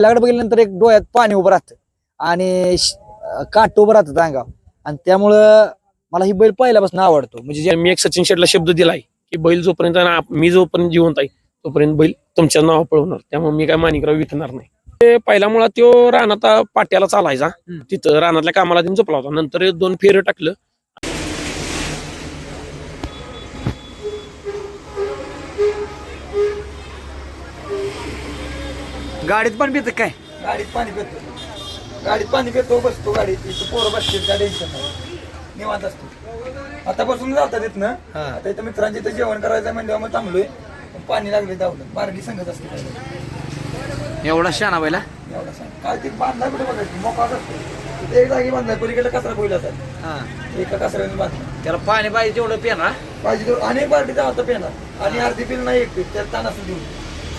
लागड बघितल्यानंतर एक डोळ्यात पाणी उभं राहतं. आणि काट उभं राहतं अंगावर आणि त्यामुळं मला ही बैल पहिल्यापासून आवडतो. म्हणजे जे- मी एक सचिन शेटला शब्द दिलाय की बैल जोपर्यंत मी जोपर्यंत जिवंत आहे तोपर्यंत बैल तुमच्या नावा पळवणार. त्यामुळे मी काय माणिकराव विकणार नाही. ते पहिला मुळात तो रानात पाट्याला चालायचा. तिथं रानातल्या कामाला जपला होता. नंतर दोन फेर टाकलं. गाडीत पण पित काय? गाडीत पाणी पितो. गाडीत पाणी पितो बसतो गाडीत. इथं पोरं बसतील काय टेन्शन नाही निवांत असतो. आता बसून जातात इथनं. हा. आता इथं मित्रांच्या इथं जेवण करायचं म्हणजे मग थांबलोय. पण पाणी लागले धावलं बारगी संगत असते पहिलं. एवढा शाना बैला? एवढं सांग काय ते बांधला कुठे बघायची? मोकाच असतो एक जागी बांधलाय पलीकडे कचरा बोल असतात एका कचऱ्याने बांधला. त्याला पाणी पाहिजे तेवढं पिणार पाहिजे तर अनेक बारडीचा होता पेणार आणि अर्धी पिल नाही एक पीठ त्यात ताण असं देऊन.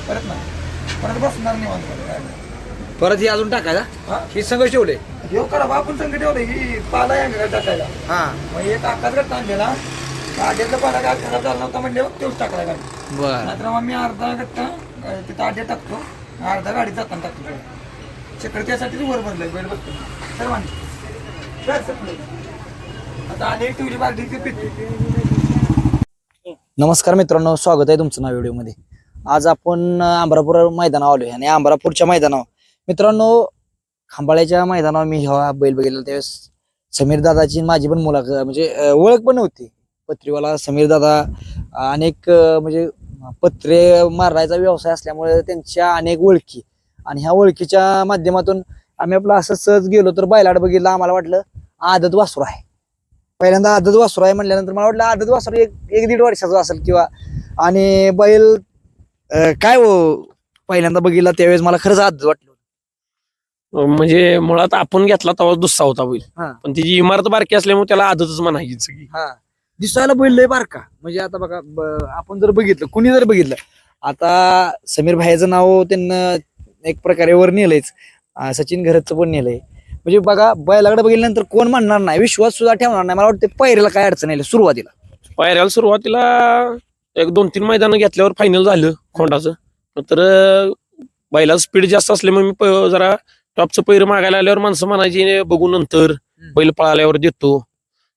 परत नाही. परत बसणार निवांत गाडीत. परत ही अजून टाकायचा हा? ही संघ ठेवले ह्यो करा आपण संकट ठेवलं ही पाला आहे टाकायला. हा. मग एक आकाच गट्टा आणलेला. आड्यातला पाला काय खराब झाला नव्हता म्हणजे तोच टाकला गाडी. बर. नाहीतर मग मी अर्धा गट्टा अं, तिथं आड्यात टाकतो. अर्धा गाडी जाताना टाकतो चक्र त्यासाठीच वर भरलंय बैल बसतो सर्वांनी काय संपलं. आता बालदी ती पिते नमस्कार मित्रांनो स्वागत आहे तुमचं नाव व्हिडिओमध्ये. आज आपण अं, मैदानावर आलोय आणि अमरापूरच्या मैदानावर. मित्रांनो खांबाळ्याच्या मैदानावर मी हा बैल बघितला त्यावेळेस समीर दादाची माझी पण मुलाखत म्हणजे ओळख पण होती. पत्रीवाला समीर दादा अनेक म्हणजे पत्रे मारायचा व्यवसाय असल्यामुळे त्यांच्या अनेक ओळखी. आणि ह्या ओळखीच्या माध्यमातून आम्ही आपलं असं सहज गेलो तर बैलाड बघितलं आम्हाला वाटलं आदत वासरू आहे. पहिल्यांदा आदत वासरू आहे म्हटल्यानंतर मला वाटलं आदत वासरू एक एक दीड वर्षाचं असेल किंवा आणि बैल अं, काय हो पहिल्यांदा बघितला त्यावेळेस मला खरंच आदत वाटलं म्हणजे मुळात आपण घेतला तेव्हा दुसरा होता बैल. हा. पण तिची इमारत बारकी असल्यामुळे त्याला आदतच म्हणायची सगळी. हा. दिसायला बैल लय बारका. म्हणजे आता बघा ब- आपण जर बघितलं कुणी जर बघितलं आता समीर भाईचं नाव त्यांना एक प्रकारे वर नेलंयच. अं, सचिन घरचं पण नेलंय. म्हणजे बघा बैलाकडे बघितल्यानंतर कोण म्हणणार नाही विश्वास सुद्धा ठेवणार नाही. मला वाटतं पहिऱ्याला काय अडचण येईल सुरुवातीला. पायऱ्याला सुरुवातीला एक दोन तीन मैदानं घेतल्यावर फायनल झालं खोंडाचं. तर अं, बैलाचं स्पीड जास्त असल्यामुळे मी प- जरा टॉपचं पैर मागायला आल्यावर माणसं म्हणायची बघू नंतर. बैल पळाल्यावर देतो.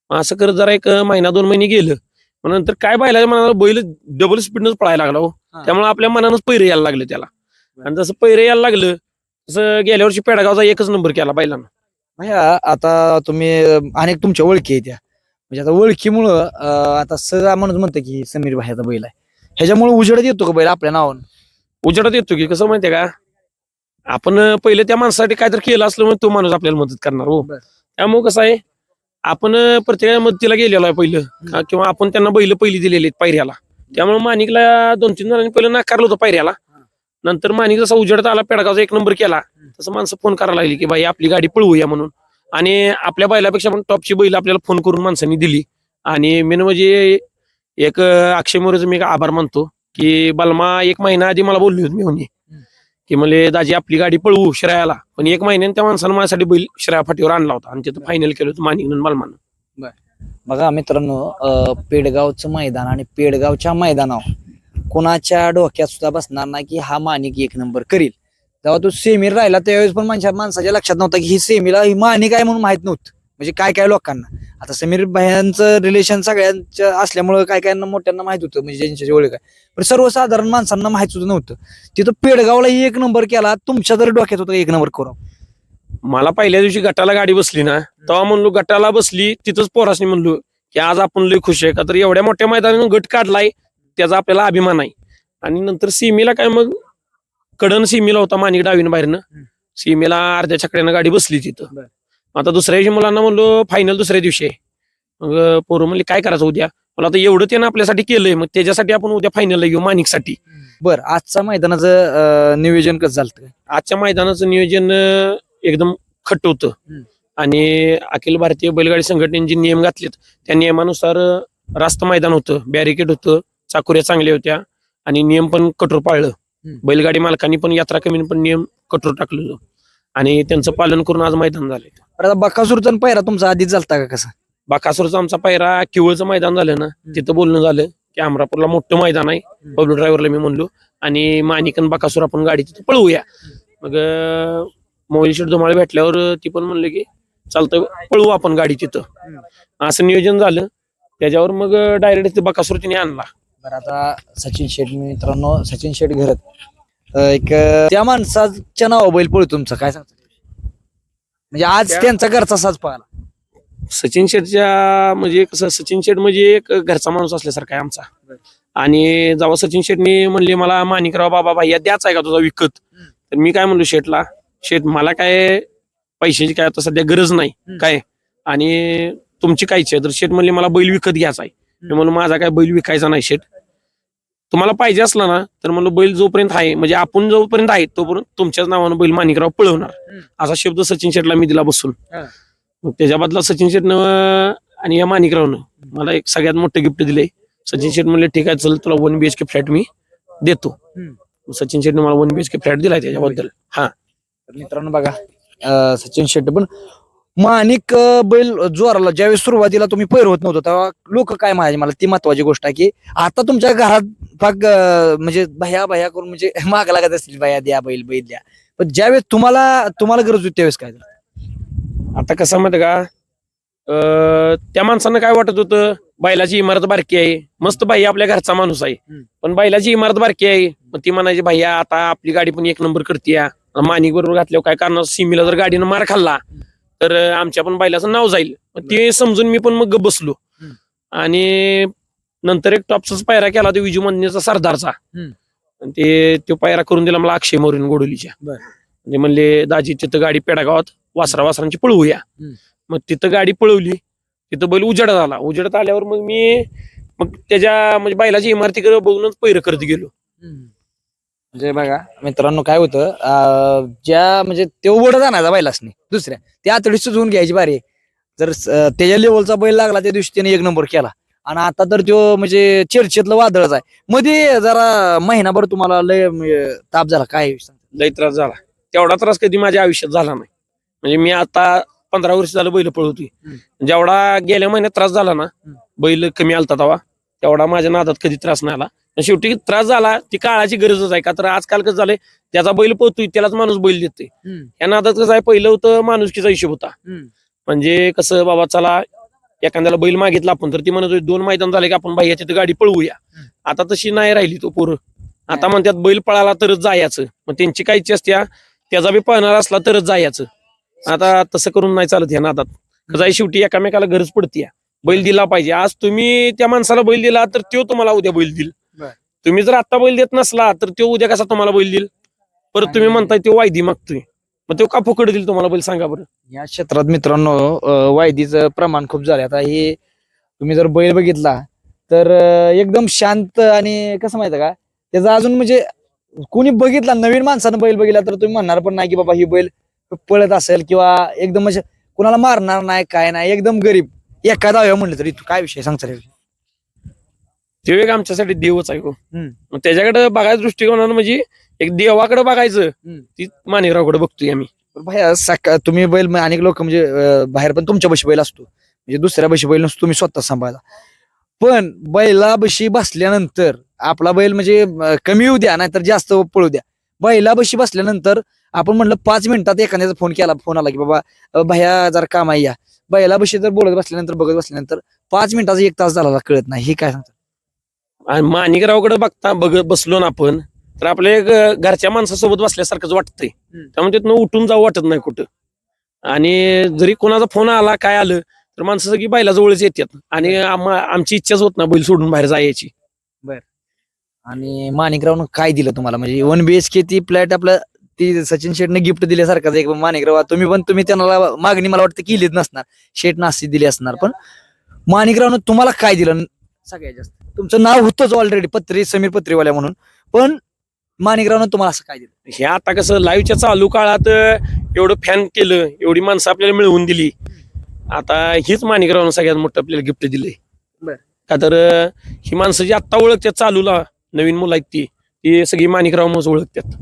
मग असं करत जरा एक महिना दोन महिने गेलं. मग नंतर काय बैलाच्या मनाला बैल डबल स्पीडनच पळायला लागला हो. हा. त्यामुळे आपल्या मनानच पैरे यायला लागले त्याला. आणि जसं पैरे यायला लागलं तसं गेल्या वर्षी पेडगावचा एकच नंबर केला बैलानं. भैया आता तुम्ही अं, अनेक तुमच्या ओळखी आहेत त्या म्हणजे आता ओळखीमुळं अं, आता सहज माणूस म्हणतं की समीर भाईचा बैल आहे. ह्याच्यामुळे उजेडत येतो का बैल आपल्या नावानं उजेडात येतो की कसं माहितीये का? आपण अं, पहिले त्या माणसासाठी काहीतरी केलं असलं म्हणून तो माणूस आपल्याला मदत करणार हो. बरं. त्यामुळे कसं आहे आपण अं, प्रत्येका मदतीला गेलेलो आहे पहिलं. का- किंवा आपण त्यांना बैल पहिली दिलेली आहेत पायऱ्याला. त्यामुळे माणिकला दोन तीन जणांनी पहिलं नाकारलं होतं पायऱ्याला. नंतर माणिक जसा उजेडत आला पेडगावचा एक नंबर केला तसं माणसं फोन करायला लागली की बाई आपली गाडी पळवूया म्हणून. आणि आपल्या बैलापेक्षा पण टॉपची बैल आपल्याला फोन करून माणसांनी दिली. आणि मेन म्हणजे एक अक्षय मोरेचं मी आभार मानतो की बलमा एक महिना आधी मला बोलली होती मी की म्हणले दाजी आपली गाडी पळवू श्रेयाला. पण एक महिन्याने त्या माणसानं माझ्यासाठी बैल श्रेया फाटीवर आणला होता आणि तिथं फायनल केलं होतं मानिक बलमानं. बघा मित्रांनो पेडगावचं मैदान आणि पेडगावच्या मैदानावर कोणाच्या डोक्यात सुद्धा बसणार नाही की हा माणिक एक नंबर करील. तेव्हा तो सेमीर राहिला त्यावेळेस पण माणसा माणसाच्या लक्षात नव्हता की ही सेमीला ही माने काय म्हणून माहीत नव्हतं. म्हणजे काय काय लोकांना. आता समीर भायांचं रिलेशन सगळ्यांच्या असल्यामुळं काय काय मोठ्यांना माहीत होतं म्हणजे ज्यांच्या ओळख काय पण सर्वसाधारण माणसांना माहीत सुद्धा नव्हतं. तिथं पेडगावला एक नंबर केला तुमच्या जर डोक्यात होतं एक नंबर करू. मला पहिल्या दिवशी गटाला गाडी बसली ना तेव्हा म्हणलो गटाला बसली तिथंच पोरासनी म्हणलो की आज आपण लय खुश आहे का तर एवढ्या मोठ्या मैदानानं गट काढलाय त्याचा आपल्याला अभिमान आहे. आणि नंतर सीमेला काय मग कडन सीमेला होता माणिक डावीन बाहेरनं. सीमेला अर्ध्या चकड्यानं गाडी बसली तिथं. बरं. आता दुसऱ्या दिवशी मुलांना म्हणलो फायनल दुसऱ्या दिवशी. आहे मग पोरं म्हणले काय करायचं उद्या? मला आता एवढं त्यानं आपल्यासाठी केलंय मग त्याच्यासाठी आपण उद्या फायनलला घेऊ माणिकसाठी. बर आजचा मैदानाचं अं, नियोजन कसं झालं आजच्या मैदानाचं नियोजन अं, एकदम खट्ट होतं. हम्म. आणि अखिल भारतीय बैलगाडी संघटनेने जे नियम घातलेत त्या नियमानुसार अं, रास्त मैदान होतं बॅरिकेड होतं चाकुऱ्या चांगल्या होत्या आणि नियम पण कठोर पाळलं. बैलगाडी मालकांनी पण यात्रा कमीने पण नियम कठोर टाकलं होतं. आणि त्यांचं पालन करून आज मैदान झालंय. बरं, आता बकासूरचा आणि पहिरा तुमचा आधीच झालता का कसं? बाकासूरचा आमचा पायरा किवळचं मैदान झालं ना तिथं बोलणं झालं की अमरापूरला मोठं मैदान आहे. बबलू ड्रायव्हरला मी म्हणलो. आणि माणिकन बाकासूर आपण गाडी तिथं पळवूया. मग शेट धुमाळे भेटल्यावर ती पण म्हणले की चालतं पळवू आपण गाडी तिथं. असं नियोजन झालं. त्याच्यावर मग डायरेक्ट बकासूर तिने आणला. बरं आता सचिन शेठ मित्रांनो सचिन शेठ घरत. एक त्या माणसाच्या नावा बैल पळू तुमचं काय सांगता? म्हणजे आज त्या- त्यांचा घरचा साज पाहिला. सचिन शेठच्या म्हणजे कसं सचिन शेठ म्हणजे एक घरचा माणूस असल्यासारखा आहे आमचा. आणि जेव्हा सचिन शेठने म्हणले मला माणिकराव बाबा भैया द्याच आहे का तुझा विकत? तर मी काय म्हणलो शेठला शेठ मला काय पैशाची काय आता सध्या गरज नाही. हम्म. काय? आणि तुमची काय इच्छा आहे. तर शेठ म्हणले मला बैल विकत घ्यायचा आहे. मी म्हणलो माझा काय बैल विकायचा नाही शेठ तुम्हाला पाहिजे असला ना तर म्हणलो बैल जोपर्यंत आहे म्हणजे आपण जोपर्यंत आहे तोपर्यंत तुमच्याच नावानं बैल माणिकराव पळवणार. असा शब्द सचिन शेठला मी दिला बसून. मग त्याच्या बदला सचिन शेठनं आणि या माणिकरावनं मला एक सगळ्यात मोठं गिफ्ट दिले सचिन शेठ म्हणले ठीक आहे चल तुला वन बीएचके फ्लॅट मी देतो. सचिन शेठने मला वन बीएचके फ्लॅट दिलाय त्याच्याबद्दल. हा. तर मित्रांनो बघा अं, सचिन शेट्टी पण माणिक अं, बैल जोराला ज्यावेळेस सुरुवातीला तुम्ही पैर होत नव्हतं तेव्हा लोक काय म्हणायचे मला? ती महत्वाची गोष्ट आहे की आता तुमच्या घरात अं, म्हणजे भया भया करून म्हणजे माग लागत असतील भया द्या बैल बैल द्या. पण ज्यावेळेस तुम्हाला तुम्हाला गरज होती त्यावेळेस काय झालं? आता कसं माहिती का? अं, त्या माणसानं काय वाटत होतं? बैलाची इमारत बारकी आहे. मस्त बाई आपल्या घरचा माणूस आहे. पण बैलाची इमारत बारकी आहे. मग ती म्हणायची भैया आता आपली गाडी पण एक नंबर करते माणिक बरोबर घातल्यावर काय करणार? सीमीला जर गाडीनं मार खाल्ला तर आमच्या पण बैलाचं नाव जाईल. ते समजून मी पण मग बसलो. आणि नंतर एक टॉपचाच पायरा केला तो विजू मंदिरचा सरदारचा. ते तो पायरा करून दिला मला अक्षय मोरीन गोडोलीच्या. म्हणजे म्हणले दाजी तिथं गाडी पेडागावात वासरा वासरांची पळवूया. मग तिथं गाडी पळवली. तिथं बैल उजेडात आला. उजेडात आल्यावर मग मी मग त्याच्या म्हणजे बैलाची इमारतीकडे बघूनच पैर करत गेलो. म्हणजे बघा मित्रांनो काय होतं अं, ज्या म्हणजे ते उघड जाण्याचा बैलासनी दुसऱ्या त्या आतडी सुचवून घ्यायची बारी आहे. जर अं, त्याच्या लेवलचा बैल लागला त्या दिवशी त्याने एक नंबर केला आणि आता तर तो म्हणजे चर्चेतलं वादळच आहे मध्ये जरा महिनाभर तुम्हाला लय म्हणजे, ताप झाला काय? लय त्रास झाला तेवढा त्रास कधी माझ्या आयुष्यात झाला नाही म्हणजे मी आता पंधरा वर्ष झालं बैल पळवतोय हम्म. जेवढा गेल्या महिन्यात त्रास झाला ना हम्म. बैल कमी आलता तेव्हा तेवढा माझ्या नादात कधी त्रास नाही आला. शेवटी त्रास झाला ती काळाची गरजच आहे का? तर आजकाल कसं झालंय त्याचा बैल पोहतोय त्यालाच माणूस बैल देतोय. या नादात कसं आहे पहिलं होतं माणुसकीचा हिशोब होता. म्हणजे कसं बाबा चला एखाद्याला बैल मागितला आपण तर ती म्हणत दोन मैदान झाले की आपण बाई तिथं गाडी पळवूया. आता तशी नाही राहिली तो पोरं. आता. म्हणतात बैल पळाला तरच जायचं. मग त्यांची काय इच्छा असत्या त्याचा बी पळणार असला तरच जायचं. आता तसं करून नाही चालत या नादात. कसं शेवटी एकामेकाला गरज पडते बैल दिला पाहिजे. आज तुम्ही त्या माणसाला बैल दिला तर तो तुम्हाला उद्या बैल देईल. तुम्ही जर आता बैल देत नसला तर तो उद्या कसा तुम्हाला बैल देईल? परत तुम्ही म्हणताय तो वायदी मागतोय. मग तो का फुकट देईल तुम्हाला बैल? सांगा बरं. या क्षेत्रात मित्रांनो अं, वायदीचं प्रमाण खूप झालं आता हे तुम्ही जर बैल बघितला तर अं, एकदम शांत आणि कसं माहिती का? त्याचं अजून म्हणजे कोणी बघितला नवीन माणसानं बैल बघितला तर तुम्ही म्हणणार पण नाही की बाबा ही बैल पळत असेल किंवा एकदम म्हणजे कुणाला मारणार नाही काय नाही एकदम गरीब. एका दाव्या म्हणलं तरी तू काय विषय सांगता रे तो एक आमच्यासाठी देवच आहे हो. हम्म. मग त्याच्याकडे बघायचं दृष्टिकोनानं म्हणजे एक देवाकडे बघायचं हम्म. ती माणिकरावकडे बघतोय आम्ही भया सका तुम्ही बैल म- अनेक लोक म्हणजे अं, बाहेर पण तुमच्या बशी बैल असतो म्हणजे दुसऱ्या बशी बैल नसतो तुम्ही स्वतः सांभाळला पण बैला बशी बसल्यानंतर आपला बैल म्हणजे अं, कमी येऊ द्या नाहीतर जास्त पळू द्या बैला बशी बसल्यानंतर आपण म्हणलं पाच मिनिटात एखाद्याचा फोन केला फोन आला की बाबा अं, भैया जरा काम आहे या बैला बशी जर बोलत बसल्यानंतर बघत बसल्यानंतर पाच मिनिटाचा एक तास झाला कळत नाही. हे काय सांगतात? आणि माणिकरावकडे बघता बघ बसलो ना आपण तर आपल्या एक घरच्या माणसासोबत बसल्यासारखंच वाटतंय. हम्म. त्यामुळे तिथनं उठून जाऊ वाटत नाही कुठं. आणि जरी कोणाचा फोन आला काय आलं तर माणसं सगळी बैला जवळच येतात. आणि आमची इच्छाच होत ना बैल सोडून बाहेर जायची. आणि माणिकरावनं काय दिलं तुम्हाला? म्हणजे वन बीएचके ती फ्लॅट आपलं ती सचिन शेटने गिफ्ट दिल्यासारखं एक माणिकराव तुम्ही पण तुम्ही त्यांना मागणी मला वाटतं केलीच नसणार. शेट नास्ती दिली असणार पण माणिकरावनं तुम्हाला काय दिलं? सगळ्यात जास्त. तुमचं नाव होतंच ऑलरेडी पत्री समीर पत्रीवाल्या म्हणून. पण माणिकरावनं तुम्हाला असं काय दिलं? हे आता कसं लाईव्हच्या चालू काळात एवढं फॅन केलं एवढी माणसं आपल्याला मिळवून दिली. आता हीच माणिकरावनं सगळ्यात मोठं आपल्याला गिफ्ट दिलंय. का तर ही माणसं जी आत्ता ओळखतात चालूला नवीन मुलं आहेत ती ती सगळी माणिकराव मग ओळखतात.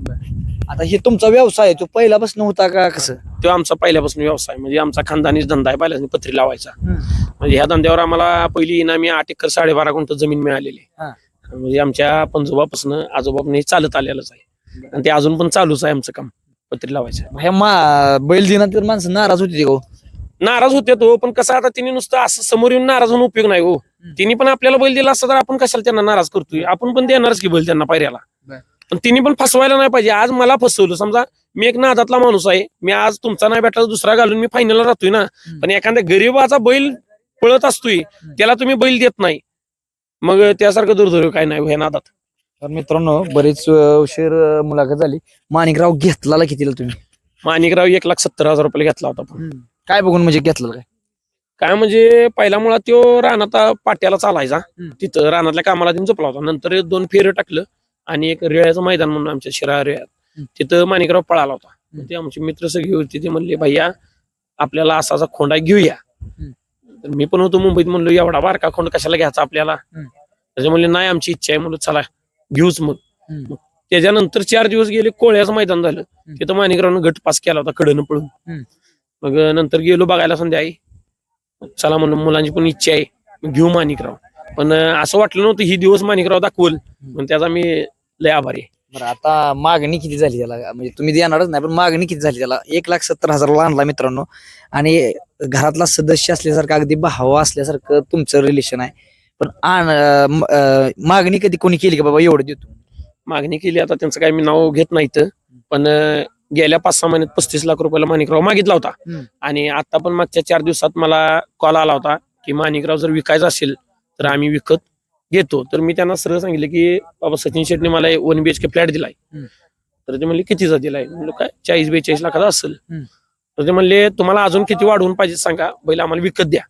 आता हे तुमचा व्यवसाय आहे तो पहिल्यापासून होता का कसं? तो आमचा पहिल्यापासून व्यवसाय म्हणजे आमचा खानदानीच धंदा आहे पहिल्यापासून पत्री लावायचा. म्हणजे ह्या धंद्यावर आम्हाला पहिली इनामी आठ एकर साडेबारा गुंठ जमीन मिळालेली हा. म्हणजे आमच्या पंजोबापासून आजोबापाने चालत आलेलंच आहे. आणि ते अजून पण चालूच आहे आमचं काम पत्री लावायचं. ह्या मा बैल दिनात तर माणसं नाराज होती ते हो? नाराज होते तो पण कसं आता तिने नुसतं असं समोर येऊन नाराज होऊन उपयोग नाही हो. तिने पण आपल्याला बैल दिला असता तर आपण कशाला त्यांना नाराज करतोय? आपण पण देणारच की बैल त्यांना पायऱ्याला. बर. पण तिने पण फसवायला नाही पाहिजे. आज मला फसवलं. समजा मी एक नादातला माणूस आहे. मी आज तुमचा नाही भेटला दुसरा घालून मी फायनलला राहतोय ना. पण एखाद्या गरीबाचा बैल पळत असतोय त्याला तुम्ही बैल देत नाही. मग त्यासारखं दुर्दैव काय नाही हो ह्या नादात. तर मित्रांनो बरीच उशीर मुलाखत झाली. माणिकराव घेतला कितीला तुम्ही? माणिकराव एक लाख सत्तर हजार रुपये घेतला होता पण. काय बघून म्हणजे घेतलं काय? काय म्हणजे पहिला मुळात तो रानात पाट्याला चालायचा. तिथं रानातल्या कामाला देऊन जपला होता. नंतर दोन फेर टाकलं. आणि एक रेळ्याचं मैदान म्हणून आमच्या शिरा रेळ्यात. तिथं माणिकराव पळाला होता. ते आमचे मित्र सगळे होते ते म्हणले भैया आपल्याला असा असा खोंडा घेऊया. तर मी पण होतो मुंबईत म्हणलो एवढा बारका खोंड कशाला घ्यायचा आपल्याला. त्याच्या म्हणले नाही आमची इच्छा आहे. म्हणलं चला घेऊच मग. त्याच्यानंतर चार दिवस गेले कोळ्याचं मैदान झालं. तिथं माणिकरावनं गट पास केला होता कडनं पळून. मग नंतर गेलो बघायला संध्याकाळी. चला म्हणलं मुलांची पण इच्छा आहे. घेऊ माणिकराव. पण असं वाटलं नव्हतं ही दिवस माणिकराव दाखवल. पण त्याचा मी लय आभारी आहे. बरं आता मागणी किती झाली त्याला? म्हणजे तुम्ही देणारच नाही पण मागणी किती झाली त्याला? एक लाख सत्तर हजारला आणला मित्रांनो. आणि घरातला सदस्य असल्यासारखं अगदी भावा असल्यासारखं तुमचं रिलेशन आहे. पण आण अं, म- अं, मागणी कधी कोणी केली का बाबा एवढं देतो? मागणी केली आता त्यांचं काय मी नाव घेत नाही इथं. पण अं, गेल्या पाच सहा महिन्यात पस्तीस लाख रुपयाला माणिकराव मागितला होता. हम्म. आणि आता पण मागच्या चार दिवसात मला कॉल आला होता की माणिकराव जर विकायचा असेल तर आम्ही विकत घेतो. तर मी त्यांना सरळ सांगितलं की बाबा सचिन शेटने मला वन बीएचके फ्लॅट दिलाय. तर ते म्हणले कितीचा दिलाय? म्हणलं काय? चाळीस बेचाळीस लाखाचा असेल. तर ते म्हणले तुम्हाला अजून किती वाढवून पाहिजे सांगा. बैल आम्हाला विकत द्या.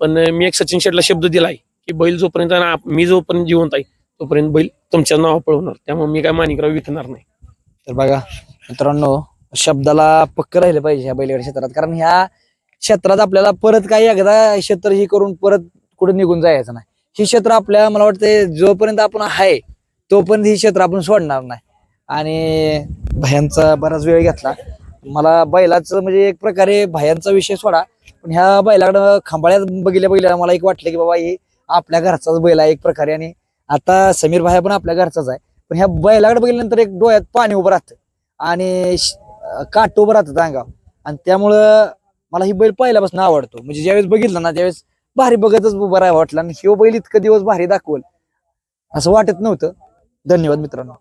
पण मी एक सचिन शेटला शब्द दिलाय की बैल जोपर्यंत मी जोपर्यंत जिवंत आहे तोपर्यंत बैल तुमच्या नाव पळवणार. त्यामुळे मी काय माणिकराव विकणार नाही. तर बघा मित्रांनो शब्दाला पक्क राहिलं पाहिजे ह्या बैलगाडी क्षेत्रात. कारण ह्या क्षेत्रात आपल्याला परत काही एकदा क्षेत्र ही करून परत कुठं निघून जायचं नाही. हे क्षेत्र आपल्या मला वाटतं जोपर्यंत आपण आहे तोपर्यंत हे क्षेत्र आपण सोडणार नाही. आणि भयांचा बराच वेळ घेतला. मला बैलाचं म्हणजे एक प्रकारे भयांचा विषय सोडा. पण ह्या बैलाकडं खांबाळ्यात बघितल्या बघितल्या मला एक वाटलं की बाबा ही आपल्या घरचाच बैल आहे एक प्रकारे. आणि आता समीर भाया पण आपल्या घरचाच आहे. पण ह्या बैलाकडे बघितल्यानंतर एक डोळ्यात पाणी उभं राहतं. आणि काट उभं राहतं अंगावर. आणि त्यामुळं मला ही बैल पहिल्यापासून आवडतो. म्हणजे ज्यावेळेस बघितलं ना त्यावेळेस भारी बघतच बरा राहावं वाटला. आणि ह्यो बैल इतकं दिवस भारी दाखवल. असं वाटत नव्हतं. धन्यवाद मित्रांनो.